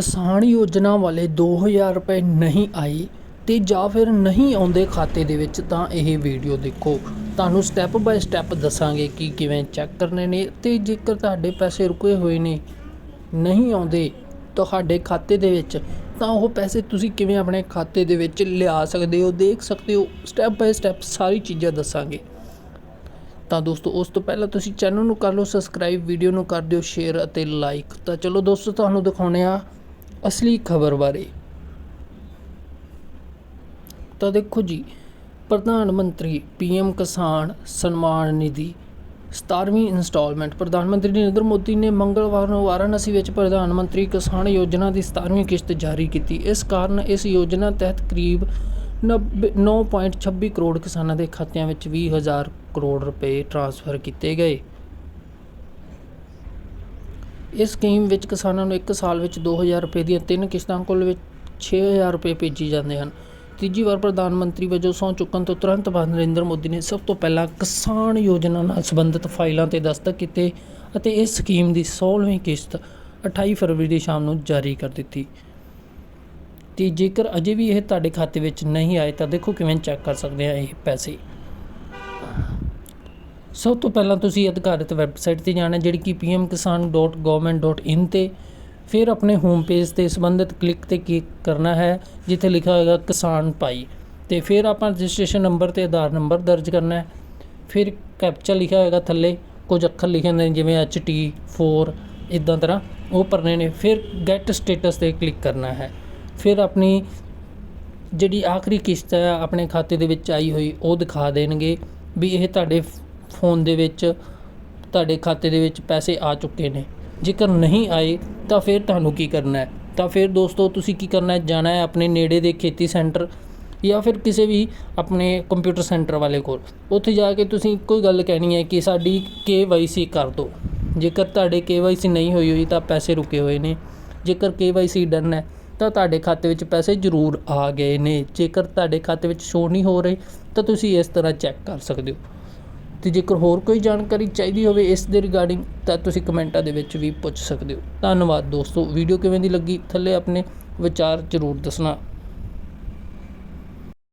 ਕਿਸਾਨ ਯੋਜਨਾ ਵਾਲੇ ਦੋ ਹਜ਼ਾਰ ਰੁਪਏ ਨਹੀਂ ਆਏ ਅਤੇ ਜਾਂ ਫਿਰ ਨਹੀਂ ਆਉਂਦੇ ਖਾਤੇ ਦੇ ਵਿੱਚ, ਤਾਂ ਇਹ ਵੀਡੀਓ ਦੇਖੋ। ਤੁਹਾਨੂੰ ਸਟੈਪ ਬਾਏ ਸਟੈਪ ਦੱਸਾਂਗੇ ਕਿ ਕਿਵੇਂ ਚੈੱਕ ਕਰਨੇ ਨੇ ਅਤੇ ਜੇਕਰ ਤੁਹਾਡੇ ਪੈਸੇ ਰੁਕੇ ਹੋਏ ਨੇ, ਨਹੀਂ ਆਉਂਦੇ ਤੁਹਾਡੇ ਖਾਤੇ ਦੇ ਵਿੱਚ, ਤਾਂ ਉਹ ਪੈਸੇ ਤੁਸੀਂ ਕਿਵੇਂ ਆਪਣੇ ਖਾਤੇ ਦੇ ਵਿੱਚ ਲਿਆ ਸਕਦੇ ਹੋ, ਦੇਖ ਸਕਦੇ ਹੋ। ਸਟੈਪ ਬਾਏ ਸਟੈਪ ਸਾਰੀ ਚੀਜ਼ਾਂ ਦੱਸਾਂਗੇ। ਤਾਂ ਦੋਸਤੋ, ਉਸ ਤੋਂ ਪਹਿਲਾਂ ਤੁਸੀਂ ਚੈਨਲ ਨੂੰ ਕਰ ਲਓ ਸਬਸਕ੍ਰਾਈਬ ਵੀਡੀਓ ਨੂੰ ਕਰ ਦਿਓ ਸ਼ੇਅਰ ਅਤੇ ਲਾਈਕ ਤਾਂ ਚਲੋ ਦੋਸਤੋ, ਤੁਹਾਨੂੰ ਦਿਖਾਉਂਦੇ ਆ ਅਸਲੀ ਖਬਰ ਬਾਰੇ। ਤਾਂ ਦੇਖੋ ਜੀ, ਪ੍ਰਧਾਨ ਮੰਤਰੀ ਪੀਐਮ ਕਿਸਾਨ ਸਨਮਾਨ ਨਿਧੀ 17ਵੀਂ ਇਨਸਟਾਲਮੈਂਟ ਪ੍ਰਧਾਨ ਮੰਤਰੀ ਨਰਿੰਦਰ ਮੋਦੀ ਨੇ ਮੰਗਲਵਾਰ ਨੂੰ ਵਾਰਾਣਸੀ ਵਿੱਚ ਪ੍ਰਧਾਨ ਮੰਤਰੀ ਕਿਸਾਨ ਯੋਜਨਾ ਦੀ 17ਵੀਂ ਕਿਸ਼ਤ ਜਾਰੀ ਕੀਤੀ। ਇਸ ਕਾਰਨ ਇਸ ਯੋਜਨਾ ਤਹਿਤ ਕਰੀਬ 90 9.26 ਕਰੋੜ ਕਿਸਾਨਾਂ ਦੇ ਖਾਤਿਆਂ ਵਿੱਚ 20000 ਕਰੋੜ ਰੁਪਏ ਟ੍ਰਾਂਸਫਰ ਕੀਤੇ ਗਏ। ਇਸ ਸਕੀਮ ਵਿੱਚ ਕਿਸਾਨਾਂ ਨੂੰ ਇੱਕ ਸਾਲ ਵਿੱਚ ਦੋ ਹਜ਼ਾਰ ਰੁਪਏ ਦੀਆਂ ਤਿੰਨ ਕਿਸ਼ਤਾਂ, ਕੁੱਲ ਵਿੱਚ ਛੇ ਹਜ਼ਾਰ ਰੁਪਏ ਭੇਜੀ ਜਾਂਦੇ ਹਨ। ਤੀਜੀ ਵਾਰ ਪ੍ਰਧਾਨ ਮੰਤਰੀ ਵਜੋਂ ਸਹੁੰ ਚੁੱਕਣ ਤੋਂ ਤੁਰੰਤ ਬਾਅਦ ਨਰਿੰਦਰ ਮੋਦੀ ਨੇ ਸਭ ਤੋਂ ਪਹਿਲਾਂ ਕਿਸਾਨ ਯੋਜਨਾ ਨਾਲ ਸੰਬੰਧਿਤ ਫਾਈਲਾਂ ਤੇ ਦਸਤਖਤ ਕੀਤੇ ਅਤੇ ਇਸ ਸਕੀਮ ਦੀ 16ਵੀਂ ਕਿਸ਼ਤ 28 ਫਰਵਰੀ ਦੀ ਸ਼ਾਮ ਨੂੰ ਜਾਰੀ ਕਰ ਦਿੱਤੀ। ਤੇ ਜੇਕਰ ਅਜੇ ਵੀ ਇਹ ਤੁਹਾਡੇ ਖਾਤੇ ਵਿੱਚ ਨਹੀਂ ਆਏ ਤਾਂ ਦੇਖੋ ਕਿਵੇਂ ਚੈੱਕ ਕਰ ਸਕਦੇ ਆ ਇਹ ਪੈਸੇ। ਸਭ ਤੋਂ ਪਹਿਲਾਂ ਤੁਸੀਂ ਅਧਿਕਾਰਿਤ ਵੈਬਸਾਈਟ ਤੇ ਜਾਣਾ, ਜਿਹੜੀ ਕਿ pmkisan.government.in ਤੇ। ਫਿਰ ਆਪਣੇ ਹੋਮ ਪੇਜ ਤੇ ਸੰਬੰਧਿਤ ਕਲਿੱਕ ਤੇ ਕਲਿੱਕ ਕਰਨਾ ਹੈ, ਜਿੱਥੇ ਲਿਖਿਆ ਹੋਏਗਾ ਕਿਸਾਨ ਭਾਈ। ਤੇ ਫਿਰ ਆਪਾਂ ਰਜਿਸਟ੍ਰੇਸ਼ਨ ਨੰਬਰ ਤੇ ਆਧਾਰ ਨੰਬਰ ਦਰਜ ਕਰਨਾ ਹੈ। ਫਿਰ ਕੈਪਚਾ ਲਿਖਿਆ ਹੋਏਗਾ ਥੱਲੇ, ਕੁਝ ਅੱਖਰ ਲਿਖੇ ਹੁੰਦੇ ਨੇ, ਜਿਵੇਂ HT4 ਇਦਾਂ ਤਰ੍ਹਾਂ, ਉਹ ਭਰਨੇ ਨੇ। ਫਿਰ ਗੈਟ ਸਟੇਟਸ ਤੇ ਕਲਿੱਕ ਕਰਨਾ ਹੈ। ਫਿਰ ਆਪਣੀ ਜਿਹੜੀ ਆਖਰੀ ਕਿਸ਼ਤ ਹੈ, ਆਪਣੇ ਖਾਤੇ ਦੇ ਵਿੱਚ ਆਈ ਹੋਈ, ਉਹ ਦਿਖਾ ਦੇਣਗੇ ਵੀ ਇਹ ਤੁਹਾਡੇ ਫੋਨ ਦੇ ਵਿੱਚ, ਤੁਹਾਡੇ ਖਾਤੇ ਦੇ ਵਿੱਚ ਪੈਸੇ ਆ ਚੁੱਕੇ ਨੇ। ਜੇਕਰ ਨਹੀਂ ਆਏ, ਤਾਂ ਫਿਰ ਤੁਹਾਨੂੰ ਕੀ ਕਰਨਾ ਹੈ? ਤਾਂ ਫਿਰ ਦੋਸਤੋ, ਤੁਸੀਂ ਕੀ ਕਰਨਾ ਹੈ? ਜਾਣਾ ਹੈ ਆਪਣੇ ਨੇੜੇ ਦੇ ਖੇਤੀ ਸੈਂਟਰ ਜਾਂ ਫਿਰ ਕਿਸੇ ਵੀ ਆਪਣੇ ਕੰਪਿਊਟਰ ਸੈਂਟਰ ਵਾਲੇ ਕੋਲ। ਉੱਥੇ ਜਾ ਕੇ ਤੁਸੀਂ ਕੋਈ ਗੱਲ ਕਹਿਣੀ ਹੈ ਕਿ ਸਾਡੀ KYC ਕਰ ਦਿਓ। ਜੇਕਰ ਤੁਹਾਡੇ KYC ਨਹੀਂ ਹੋਈ ਹੋਈ, ਤਾਂ ਪੈਸੇ ਰੁਕੇ ਹੋਏ ਨੇ। ਜੇਕਰ KYC ਡਨ ਹੈ, ਤਾਂ ਤੁਹਾਡੇ ਖਾਤੇ ਵਿੱਚ ਪੈਸੇ ਜ਼ਰੂਰ ਆ ਗਏ ਨੇ। ਜੇਕਰ ਤੁਹਾਡੇ ਖਾਤੇ ਵਿੱਚ ਸ਼ੋ ਨਹੀਂ ਹੋ ਰਹੇ, ਤਾਂ ਤੁਸੀਂ ਇਸ ਤਰ੍ਹਾਂ ਚੈੱਕ ਕਰ ਸਕਦੇ ਹੋ। ਅਤੇ ਜੇਕਰ ਹੋਰ ਕੋਈ ਜਾਣਕਾਰੀ ਚਾਹੀਦੀ ਹੋਵੇ ਇਸ ਦੇ ਰਿਗਾਰਡਿੰਗ ਤਾਂ ਤੁਸੀਂ ਕਮੈਂਟਾਂ ਦੇ ਵਿੱਚ ਵੀ ਪੁੱਛ ਸਕਦੇ ਹੋ। ਧੰਨਵਾਦ ਦੋਸਤੋ, ਵੀਡੀਓ ਕਿਵੇਂ ਦੀ ਲੱਗੀ? ਥੱਲੇ ਆਪਣੇ ਵਿਚਾਰ ਜ਼ਰੂਰ ਦੱਸਣਾ।